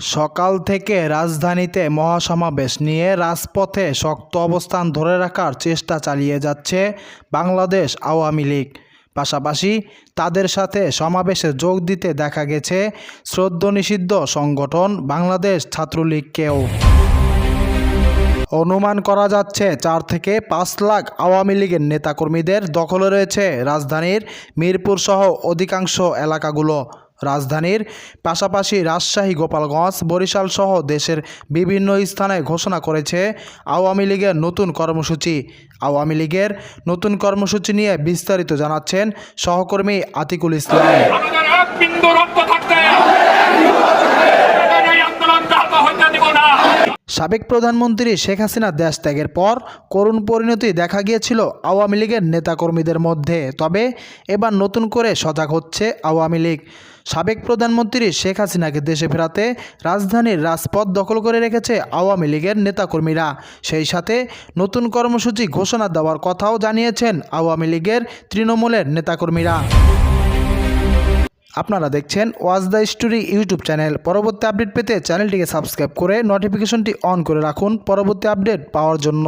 সকাল থেকে রাজধানীতে মহাসমাবেশ নিয়ে রাজপথে শক্ত অবস্থান ধরে রাখার চেষ্টা চালিয়ে যাচ্ছে বাংলাদেশ আওয়ামী লীগ। পাশাপাশি তাদের সাথে সমাবেশে যোগ দিতে দেখা গেছে শ্রদ্ধ নিষিদ্ধ সংগঠন বাংলাদেশ ছাত্রলীগকেও। অনুমান করা যাচ্ছে চার থেকে পাঁচ লাখ আওয়ামী লীগের নেতাকর্মীদের দখলে রয়েছে রাজধানীর মিরপুর সহ অধিকাংশ এলাকাগুলো। রাজধানীর পাশাপাশি রাজশাহী, গোপালগঞ্জ, বরিশাল সহ দেশের বিভিন্ন স্থানে ঘোষণা করেছে আওয়ামী লীগের নতুন কর্মসূচি। আওয়ামী লীগের নতুন কর্মসূচি নিয়ে বিস্তারিত জানাচ্ছেন সহকর্মী আতিকুল ইসলাম। সাবেক প্রধানমন্ত্রী শেখ হাসিনা দেশ ত্যাগের পর করুণ পরিণতি দেখা গিয়েছিল আওয়ামী লীগের নেতাকর্মীদের মধ্যে। তবে এবার নতুন করে সজাগ হচ্ছে আওয়ামী লীগ। সাবেক প্রধানমন্ত্রী শেখ হাসিনাকে দেশে ফেরাতে রাজধানীর রাজপথ দখল করে রেখেছে আওয়ামী লীগের নেতাকর্মীরা। সেই সাথে নতুন কর্মসূচি ঘোষণা দেওয়ার কথাও জানিয়েছেন আওয়ামী লীগের তৃণমূলের নেতাকর্মীরা। আপনারা দেখছেন ওয়াজ দ্য স্টোরি ইউটিউব চ্যানেল। পরবর্তী আপডেট পেতে চ্যানেলটিকে সাবস্ক্রাইব করে নোটিফিকেশনটি অন করে রাখুন। পরবর্তী আপডেট পাওয়ার জন্য।